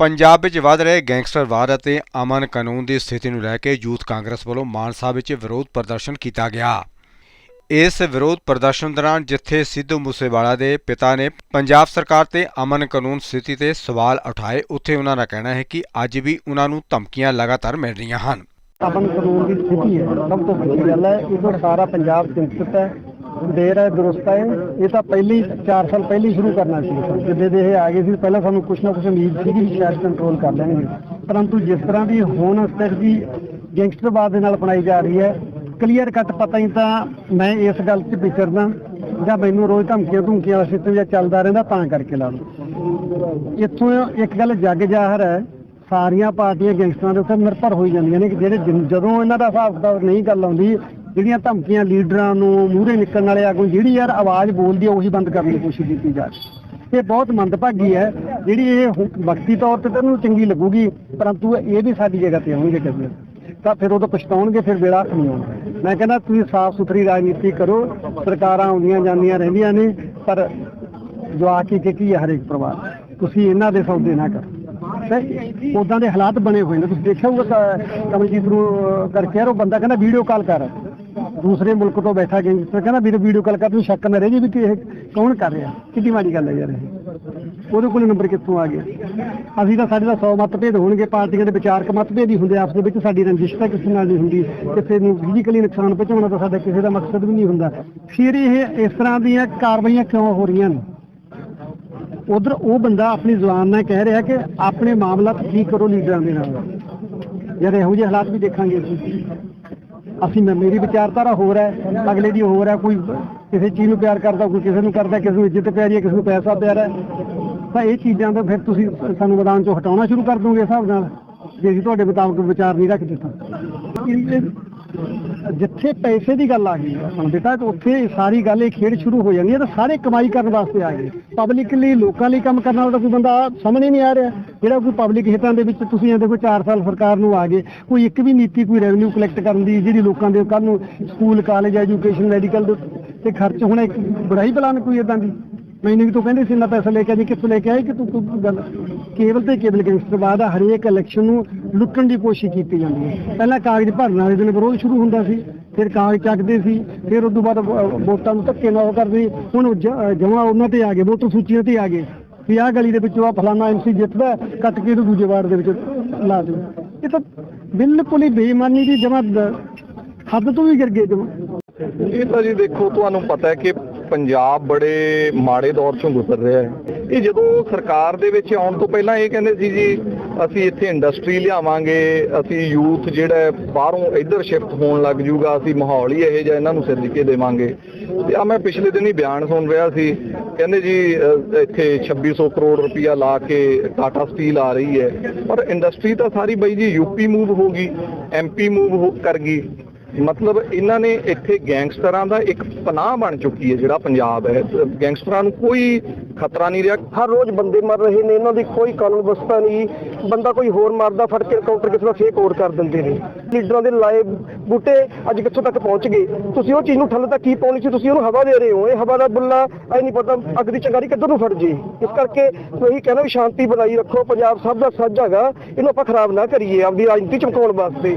ਪੰਜਾਬ ਵਿੱਚ ਵੱਧ ਰਹੇ ਗੈਂਗਸਟਰਵਾਦ ਅਤੇ ਅਮਨ ਕਾਨੂੰਨ ਦੀ ਸਥਿਤੀ ਨੂੰ ਲੈ ਕੇ ਯੂਥ ਕਾਂਗਰਸ ਵੱਲੋਂ ਮਾਨਸਾ ਵਿੱਚ ਵਿਰੋਧ ਪ੍ਰਦਰਸ਼ਨ ਕੀਤਾ ਗਿਆ। ਇਸ ਵਿਰੋਧ ਪ੍ਰਦਰਸ਼ਨ ਦੌਰਾਨ ਜਿੱਥੇ ਸਿੱਧੂ ਮੂਸੇਵਾਲਾ ਦੇ ਪਿਤਾ ਨੇ ਪੰਜਾਬ ਸਰਕਾਰ ਤੇ ਅਮਨ ਕਾਨੂੰਨ ਸਥਿਤੀ ਤੇ ਸਵਾਲ ਉਠਾਏ, ਉੱਥੇ ਉਹਨਾਂ ਦਾ ਕਹਿਣਾ ਹੈ ਕਿ ਅੱਜ ਵੀ ਉਹਨਾਂ ਨੂੰ ਧਮਕੀਆਂ ਲਗਾਤਾਰ ਮਿਲ ਰਹੀਆਂ ਹਨ। ਅਮਨ ਕਾਨੂੰਨ ਦੀ ਸਥਿਤੀ ਹੈ, ਸਭ ਤੋਂ ਵੱਡੀ ਗੱਲ ਹੈ, ਇਹ ਸਾਰਾ ਪੰਜਾਬ ਚਿੰਤਿਤ ਹੈ। ਦੇਰ ਹੈ, ਦਰੁਸਤ ਹੈ। ਇਹ ਤਾਂ ਪਹਿਲੀ 4 ਸਾਲ ਪਹਿਲੀ ਸ਼ੁਰੂ ਕਰਨਾ ਸੀ। ਜਿੱਦੇ ਦੇ ਇਹ ਆ ਗਏ ਸੀ, ਪਹਿਲਾਂ ਸਾਨੂੰ ਕੁਛ ਨਾ ਕੁਛ ਉਮੀਦ ਸੀ ਕਿ ਸ਼ਾਇਦ ਕੰਟਰੋਲ ਕਰ ਲੈਣਗੇ। ਪਰੰਤੂ ਜਿਸ ਤਰ੍ਹਾਂ ਦੀ ਹੁਣ ਸਟ੍ਰੈਟਜੀ ਗੈਂਗਸਟਰਵਾਦ ਦੇ ਨਾਲ ਅਪਣਾਈ ਜਾ ਰਹੀ ਹੈ ਕਲੀਅਰ ਕੱਟ ਪਤਾ ਹੀ ਤਾਂ ਮੈਂ ਇਸ ਗੱਲ 'ਚ ਵਿਚਰਦਾ, ਜਾਂ ਮੈਨੂੰ ਰੋਜ਼ ਧਮਕੀਆਂ ਧਮਕੀਆਂ ਵਾਲਾ ਸਿਸਟਮ ਜਿਹਾ ਚੱਲਦਾ ਰਹਿੰਦਾ, ਤਾਂ ਕਰਕੇ ਲਾ ਲਓ। ਇੱਥੋਂ ਇੱਕ ਗੱਲ ਜੱਗ ਜ਼ਾਹਰ ਹੈ, ਸਾਰੀਆਂ ਪਾਰਟੀਆਂ ਗੈਂਗਸਟਰਾਂ ਦੇ ਉੱਤੇ ਨਿਰਭਰ ਹੋਈ ਜਾਂਦੀਆਂ ਨੇ ਕਿ ਜਿਹੜੇ ਜਦੋਂ ਇਹਨਾਂ ਦਾ ਹਿਸਾਬ ਕਿਤਾਬ ਨਹੀਂ ਗੱਲ ਆਉਂਦੀ ਜਿਹੜੀਆਂ ਧਮਕੀਆਂ ਲੀਡਰਾਂ ਨੂੰ ਮੂਹਰੇ ਨਿਕਲਣ ਵਾਲੇ ਆਗੂ ਜਿਹੜੀ ਯਾਰ ਆਵਾਜ਼ ਬੋਲਦੀ ਹੈ ਉਹੀ ਬੰਦ ਕਰਨ ਦੀ ਕੋਸ਼ਿਸ਼ ਕੀਤੀ ਜਾ ਰਹੀ ਇਹ ਬਹੁਤ ਮੰਦਭਾਗੀ ਹੈ। ਜਿਹੜੀ ਇਹ ਵਕਤੀ ਤੌਰ ਤੇ ਤਾਂ ਇਹਨੂੰ ਚੰਗੀ ਲੱਗੂਗੀ, ਪਰੰਤੂ ਇਹ ਵੀ ਸਾਡੀ ਜਗ੍ਹਾ ਤੇ ਆਉਣਗੇ ਕਦੇ। ਤਾਂ ਫਿਰ ਉਦੋਂ ਪਛਤਾਉਣਗੇ, ਫਿਰ ਵੇਲਾ ਨਹੀਂ ਆਉਣਾ? ਮੈਂ ਕਹਿੰਦਾ ਤੁਸੀਂ ਸਾਫ਼ ਸੁਥਰੀ ਰਾਜਨੀਤੀ ਕਰੋ, ਸਰਕਾਰਾਂ ਆਉਂਦੀਆਂ ਜਾਂਦੀਆਂ ਰਹਿੰਦੀਆਂ ਨੇ, ਪਰ ਜਵਾਕ ਹੀ ਕੀ ਹੈ ਹਰੇਕ ਪਰਿਵਾਰ ਤੁਸੀਂ ਇਹਨਾਂ ਦੇ ਸੌਦੇ ਨਾ ਕਰੋ। ਤੇ ਉਦਾਂ ਦੇ ਹਾਲਾਤ ਬਣੇ ਹੋਏ ਨੇ। ਤੁਸੀਂ ਦੇਖਿਆ ਹੋਊਗਾ ਕਮਲਜੀਤ ਨੂੰ ਕਰਕੇ ਯਾਰ ਉਹ ਬੰਦਾ ਕਹਿੰਦਾ ਵੀਡੀਓ ਕਾਲ ਕਰ ਦੂਸਰੇ ਮੁਲਕ ਤੋਂ ਬੈਠਾ ਗੈਂਗਸਟਰ ਕਹਿੰਦਾ ਵੀਡੀਓ ਵੀਡੀਓ ਕਾਲ ਕਰ ਤੂੰ ਸ਼ੱਕ ਨਾ ਰਹਿ ਜੀ ਵੀ ਕਿ ਇਹ ਕੌਣ ਕਰ ਰਿਹਾ। ਕਿੰਨੀ ਮਾੜੀ ਗੱਲ ਹੈ ਯਾਰ ਇਹ। ਉਹਦੇ ਕੋਲ ਨੰਬਰ ਕਿੱਥੋਂ ਆ ਗਿਆ? ਅਸੀਂ ਤਾਂ ਸਾਡੇ ਦਾ 100 ਮਤਭੇਦ ਹੋਣਗੇ, ਪਾਰਟੀਆਂ ਦੇ ਵਿਚਾਰਕ ਮਤਭੇਦ ਹੀ ਹੁੰਦੇ ਆਪਸ ਦੇ ਵਿੱਚ ਸਾਡੀ ਰੰਜਿਸ਼ ਤਾਂ ਕਿਸੇ ਨਾਲ ਨਹੀਂ ਹੁੰਦੀ ਕਿਸੇ ਨੂੰ ਫਿਜ਼ੀਕਲੀ ਨੁਕਸਾਨ ਪਹੁੰਚਾਉਣਾ ਤਾਂ ਸਾਡਾ ਕਿਸੇ ਦਾ ਮਕਸਦ ਵੀ ਨਹੀਂ ਹੁੰਦਾ। ਫਿਰ ਇਹ ਇਸ ਤਰ੍ਹਾਂ ਦੀਆਂ ਕਾਰਵਾਈਆਂ ਕਿਉਂ ਹੋ ਰਹੀਆਂ ਨੇ? ਉਧਰ ਉਹ ਬੰਦਾ ਆਪਣੀ ਜ਼ੁਬਾਨ ਨਾਲ ਕਹਿ ਰਿਹਾ ਕਿ ਆਪਣੇ ਮਾਮਲਾ ਠੀਕ ਕਰੋ ਲੀਡਰਾਂ ਦੇ ਨਾਲ। ਯਾਰ ਇਹੋ ਜਿਹੇ ਹਾਲਾਤ ਵੀ ਦੇਖਾਂਗੇ ਅਸੀਂ। ਅਸੀਂ ਮੈਂ ਮੇਰੀ ਵਿਚਾਰਧਾਰਾ ਹੋਰ ਹੈ, ਅਗਲੇ ਦੀ ਹੋਰ ਹੈ, ਕੋਈ ਕਿਸੇ ਚੀਜ਼ ਨੂੰ ਪਿਆਰ ਕਰਦਾ, ਕੋਈ ਕਿਸੇ ਨੂੰ ਕਰਦਾ, ਕਿਸੇ ਨੂੰ ਇੱਜ਼ਤ ਪਿਆਰੀ ਹੈ, ਕਿਸੇ ਨੂੰ ਪੈਸਾ ਪਿਆਰਾ ਹੈ। ਤਾਂ ਇਹ ਚੀਜ਼ਾਂ ਦਾ ਫਿਰ ਤੁਸੀਂ ਸਾਨੂੰ ਮੈਦਾਨ ਚੋਂ ਹਟਾਉਣਾ ਸ਼ੁਰੂ ਕਰ ਦੋਗੇ ਹਿਸਾਬ ਨਾਲ, ਜੇ ਅਸੀਂ ਤੁਹਾਡੇ ਮੁਤਾਬਕ ਵਿਚਾਰ ਨਹੀਂ ਰੱਖਦੇ ਤਾਂ ਜਿੱਥੇ ਪੈਸੇ ਦੀ ਗੱਲ ਆ ਗਈ, ਹੁਣ ਬੇਟਾ ਉੱਥੇ ਸਾਰੀ ਗੱਲ ਇਹ ਖੇਡ ਸ਼ੁਰੂ ਹੋ ਜਾਂਦੀ ਹੈ, ਤਾਂ ਸਾਰੇ ਕਮਾਈ ਕਰਨ ਵਾਸਤੇ ਆ ਗਏ। ਪਬਲਿਕ ਲਈ, ਲੋਕਾਂ ਲਈ ਕੰਮ ਕਰਨ ਵਾਲਾ ਕੋਈ ਬੰਦਾ ਸਾਹਮਣੇ ਨਹੀਂ ਆ ਰਿਹਾ। ਜਿਹੜਾ ਕੋਈ ਪਬਲਿਕ ਹਿੱਤਾਂ ਦੇ ਵਿੱਚ ਤੁਸੀਂ ਇਹ ਕੋਈ 4 ਸਾਲ ਸਰਕਾਰ ਨੂੰ ਆ ਗਏ, ਕੋਈ ਇੱਕ ਵੀ ਨੀਤੀ, ਕੋਈ ਰੈਵਨਿਊ ਕਲੈਕਟ ਕਰਨ ਦੀ, ਜਿਹੜੀ ਲੋਕਾਂ ਦੇ ਕੱਲ ਨੂੰ ਸਕੂਲ ਕਾਲਜ ਐਜੂਕੇਸ਼ਨ ਮੈਡੀਕਲ ਤੇ ਖਰਚ ਹੋਣਾ ਇੱਕ ਬੜਾ ਹੀ ਪਲਾਨ ਕੋਈ ਇਦਾਂ ਦੀ? ਮੈਨੂੰ ਵੀ ਤੂੰ ਕਹਿੰਦੇ ਸੀ ਇੰਨਾ ਪੈਸਾ ਲੈ ਕੇ ਆਜੀ ਕਿੱਥੋਂ ਲੈ ਕੇ ਆਏ ਕਿ ਤੂੰ ਤੂੰ ਗੱਲ ਕੇਵਲ ਤੇ ਕੇਵਲ ਗੈਂਗਸਟਰਵਾਦ ਆ ਹਰੇਕ ਇਲੈਕਸ਼ਨ ਨੂੰ ਲੁੱਟਣ ਦੀ ਕੋਸ਼ਿਸ਼ ਕੀਤੀ ਜਾਂਦੀ ਹੈ। ਪਹਿਲਾਂ ਕਾਗਜ਼ ਭਰਨ ਵਾਲੇ ਦਿਨ ਵਿਰੋਧ ਸ਼ੁਰੂ ਹੁੰਦਾ ਸੀ, ਫਿਰ ਕਾਗਜ਼ ਚੱਕਦੇ ਸੀ, ਫਿਰ ਉਸ ਤੋਂ ਬਾਅਦ ਵੋਟਾਂ ਨੂੰ ਧੱਕੇ ਨਾਲ ਕਰਦੇ ਹੁਣ ਜਮਾ ਉਹਨਾਂ ਤੇ ਆ ਗਏ, ਵੋਟਰ ਸੂਚੀਆਂ ਤੇ ਆ ਗਏ। ਵੀ ਆਹ ਗਲੀ ਦੇ ਵਿੱਚੋਂ ਆ ਫਲਾਣਾ ਐਮਸੀ ਜਿੱਤਦਾ, ਕੱਟ ਕੇ ਦੂਜੇ ਵਾਰ ਦੇ ਵਿੱਚ ਲਾ ਦਿਓ। ਇਹ ਤਾਂ ਬਿਲਕੁਲ ਹੀ ਬੇਈਮਾਨੀ ਦੀ ਜਮਾ ਹੱਦ ਤੋਂ ਵੀ ਗਿਰ ਗਏ ਜਮਾ। ਇਹ ਤਾਂ ਜੀ ਦੇਖੋ, ਤੁਹਾਨੂੰ ਪਤਾ ਹੈ ਕਿ ਪੰਜਾਬ ਬੜੇ ਮਾੜੇ ਦੌਰ ਚੋਂ ਗੁਜ਼ਰ ਰਿਹਾ ਹੈ। ਇਹ ਜਦੋਂ ਸਰਕਾਰ ਦੇ ਵਿੱਚ ਆਉਣ ਤੋਂ ਪਹਿਲਾਂ ਇਹ ਕਹਿੰਦੇ ਸੀ ਜੀ ਅਸੀਂ ਇੱਥੇ ਇੰਡਸਟਰੀ ਲਿਆਵਾਂਗੇ ਅਸੀਂ ਯੂਥ ਜਿਹੜਾ ਬਾਹਰੋਂ ਇੱਧਰ ਸ਼ਿਫਟ ਹੋਣ ਲੱਗ ਜੂਗਾ ਅਸੀਂ ਮਾਹੌਲ ਹੀ ਇਹੋ ਜਿਹਾ ਇਹਨਾਂ ਨੂੰ ਸਿਰਜਕੇ ਦੇਵਾਂਗੇ। ਤੇ ਆ ਮੈਂ ਪਿਛਲੇ ਦਿਨ ਹੀ ਬਿਆਨ ਸੁਣ ਰਿਹਾ ਸੀ ਕਹਿੰਦੇ ਜੀ ਅ, ਇੱਥੇ 2600 ਕਰੋੜ ਰੁਪਇਆ ਲਾ ਕੇ ਟਾਟਾ ਸਟੀਲ ਆ ਰਹੀ ਹੈ। ਪਰ ਇੰਡਸਟਰੀ ਤਾਂ ਸਾਰੀ ਬਈ ਜੀ ਯੂਪੀ ਮੂਵ ਹੋ ਗਈ ਐਮਪੀ ਮੂਵ ਕਰ ਗਈ। ਮਤਲਬ ਇਹਨਾਂ ਨੇ ਇੱਥੇ ਗੈਂਗਸਟਰਾਂ ਦਾ ਇੱਕ ਪਨਾਹ ਬਣ ਚੁੱਕੀ ਹੈ ਜਿਹੜਾ ਪੰਜਾਬ ਹੈ। ਗੈਂਗਸਟਰਾਂ ਨੂੰ ਕੋਈ ਖਤਰਾ ਨਹੀਂ ਰਿਹਾ। ਹਰ ਰੋਜ਼ ਬੰਦੇ ਮਰ ਰਹੇ ਨੇ, ਇਹਨਾਂ ਦੀ ਕੋਈ ਕਾਨੂੰਨ ਵਿਵਸਥਾ ਨਹੀਂ। ਬੰਦਾ ਕੋਈ ਹੋਰ ਮਾਰਦਾ, ਫੜ ਕੇ ਕਾਊਂਟਰ ਕਿਸੇ ਦਾ ਫੇਕ ਹੋਰ ਕਰ ਦਿੰਦੇ ਨੇ। ਲੀਡਰਾਂ ਦੇ ਲਾਏ ਬੂਟੇ ਅੱਜ ਕਿੱਥੋਂ ਤੱਕ ਪਹੁੰਚ ਗਏ? ਤੁਸੀਂ ਉਹ ਚੀਜ਼ ਨੂੰ ਠੱਲ ਤੱਕ ਕੀ ਪਾਉਣੀ ਸੀ? ਤੁਸੀਂ ਉਹਨੂੰ ਹਵਾ ਦੇ ਰਹੇ ਹੋ। ਇਹ ਹਵਾ ਦਾ ਬੁੱਲਾ ਐ ਨਹੀਂ ਪਤਾ ਅੱਗ ਦੀ ਚੰਗਾਰੀ ਕਿੱਧਰ ਨੂੰ ਫੜ ਜੇ। ਇਸ ਕਰਕੇ ਇਹੀ ਕਹਿਣਾ ਵੀ ਸ਼ਾਂਤੀ ਬਣਾਈ ਰੱਖੋ। ਪੰਜਾਬ ਸਭ ਦਾ ਸੱਜ ਹੈਗਾ। ਇਹਨੂੰ ਆਪਾਂ ਖਰਾਬ ਨਾ ਕਰੀਏ, ਆਪਦੀ ਰਾਜਨੀਤੀ ਚਮਕਾਉਣ ਵਾਸਤੇ।